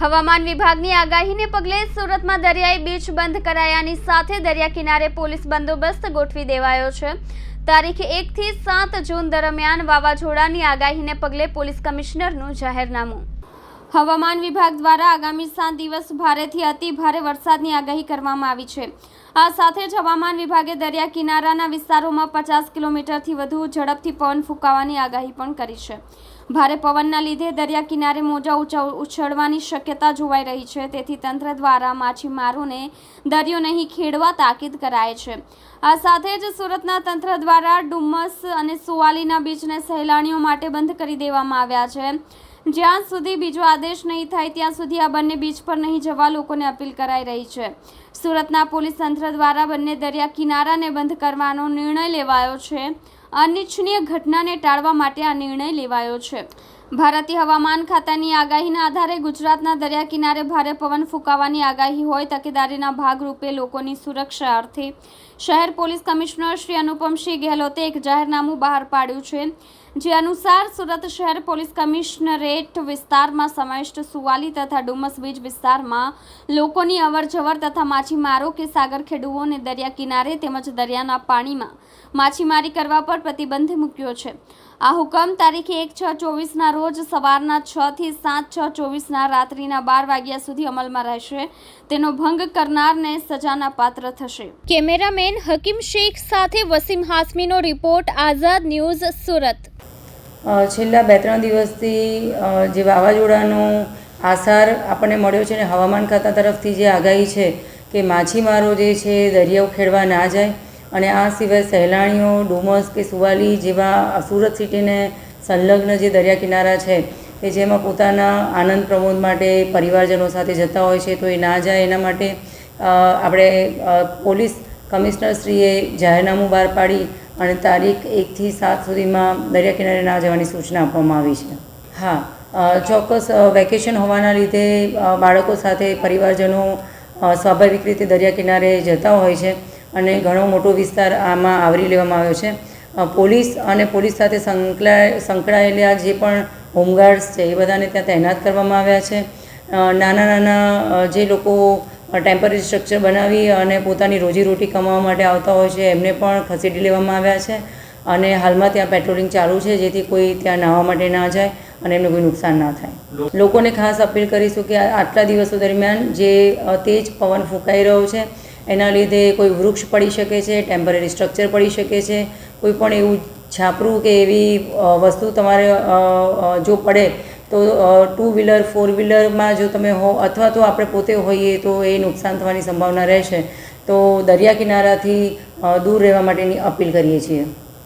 હવામાન વિભાગની આગાહીને પગલે સુરતમાં દરિયાઈ બીચ બંધ કરાયાની સાથે દરિયા કિનારે પોલીસ બંદોબસ્ત ગોઠવી દેવાયો છે. તારીખ એકથી સાત જૂન દરમિયાન વાવાઝોડાની આગાહીને પગલે પોલીસ કમિશનરનું જાહેરનામું. હવામાન વિભાગ દ્વારા આગામી સાત દિવસ ભારેથી અતિ ભારે વરસાદની આગાહી કરવામાં આવી છે. આ સાથે જ હવામાન વિભાગે દરિયા કિનારાના વિસ્તારોમાં પચાસ કિલોમીટરથી વધુ ઝડપથી પવન ફૂંકાવાની આગાહી પણ કરી છે. ભારે પવનના લીધે દરિયા કિનારે મોજા ઊંચા ઉછળવાની શક્યતા જોવાઈ રહી છે. તેથી તંત્ર દ્વારા માછીમારોને દરિયો નહીં ખેડવા તાકીદ કરાય છે. આ સાથે જ સુરતના તંત્ર દ્વારા ડુમ્મસ અને સુવાલીના બીચને સહેલાણીઓ માટે બંધ કરી દેવામાં આવ્યા છે. જ્યાં સુધી બીજો આદેશ નહીં થાય, ત્યાં સુધી આ બંને બીચ પર નહીં જવા લોકોને અપીલ કરાઈ રહી છે. સુરતના પોલીસ તંત્ર દ્વારા બંને દરિયા કિનારાને બંધ કરવાનો નિર્ણય લેવાયો છે. અનિચ્છનીય ઘટનાને ટાળવા માટે આ નિર્ણય લેવાયો છે. ભારતીય હવામાન ખાતાની આગાહીના આધારે ગુજરાતના દરિયા કિનારે ભારે પવન ફૂંકાવાની આગાહી હોય, તકેદારીના ભાગરૂપે લોકોની સુરક્ષા અર્થે શહેર પોલીસ કમિશનર શ્રી અનુપમસિંહ ગેહલોતે એક જાહેરનામું બહાર પાડ્યું છે. જે અનુસાર, સુરત શહેર પોલીસ કમિશનરેટ વિસ્તારમાં સમાવિષ્ટ સુવાલી તથા ડુમસ બીચ વિસ્તારમાં લોકોની અવરજવર તથા માછીમારો કે સાગર ખેડૂઓને દરિયા કિનારે તેમજ દરિયાના પાણીમાં માછીમારી કરવા પર પ્રતિબંધ મૂક્યો છે. આ હુકમ તારીખે એક છ ચોવીસના રોજ સવારના છ થી સાત છ ચોવીસના રાત્રિના બાર વાગ્યા સુધી અમલમાં રહેશે. તેનો ભંગ કરનારને સજાના પાત્ર થશે. કેમેરામેન હકીમ શેખ સાથે વસીમ હાસમીનો રિપોર્ટ આઝાદ ન્યૂઝ સુરત. છેલ્લા બે ત્રણ દિવસથી જે વાવાઝોડાનો આસાર આપણને મળ્યો છે ને હવામાન ખાતા તરફથી જે આગાહી છે કે માછીમારો જે છે દરિયાઓ ખેડવા ના જાય અને આ સિવાય સહેલાણીઓ ડુમસ કે સુવાલી જેવા સુરત સિટીને સંલગ્ન જે દરિયા કિનારા છે, કે જેમાં પોતાના આનંદ પ્રમોદ માટે પરિવારજનો સાથે જતા હોય છે, તો એ ના જાય એના માટે આપણે પોલીસ કમિશનરશ્રીએ જાહેરનામું બહાર પાડી અને તારીખ એકથી સાત સુધીમાં દરિયા કિનારે ના જવાની સૂચના આપવામાં આવી છે. હા ચોક્કસ વેકેશન હોવાના લીધે બાળકો સાથે પરિવારજનો સ્વાભાવિક રીતે દરિયા કિનારે જતા હોય છે અને ઘણો મોટો વિસ્તાર આમાં આવરી લેવામાં આવ્યો છે. પોલીસ અને પોલીસ સાથે સંકળાય, સંકળાયેલા જે પણ હોમગાર્ડ્સ છે, એ બધાને ત્યાં તૈનાત કરવામાં આવ્યા છે. નાના નાના જે લોકો ટેમ્પરરી સ્ટ્રક્ચર બનાવી અને પોતાની રોજીરોટી કમાવા માટે આવતા હોય છે, એમને પણ ખસેડી લેવામાં આવ્યા છે. અને હાલમાં ત્યાં પેટ્રોલિંગ ચાલુ છે, જેથી કોઈ ત્યાં નાહવા માટે ના જાય અને એમને કોઈ નુકસાન ના થાય. લોકોને ખાસ અપીલ કરીશું કે આટલા દિવસો દરમિયાન જે તેજ પવન ફૂંકાઈ રહ્યો છે એના લીધે કોઈ વૃક્ષ પડી શકે છે ટેમ્પરરી સ્ટ્રક્ચર પડી શકે છે, કોઈ પણ એવું છાપરું કે એવી વસ્તુ તમારે જો પડે તો ટુ વ્હીલર ફોર વ્હીલરમાં જો તમે હો, અથવા તો આપણે પોતે હોઈએ તો એ નુકસાન થવાની સંભાવના રહેશે. તો દરિયા કિનારાથી દૂર રહેવા માટેની અપીલ કરીએ છીએ.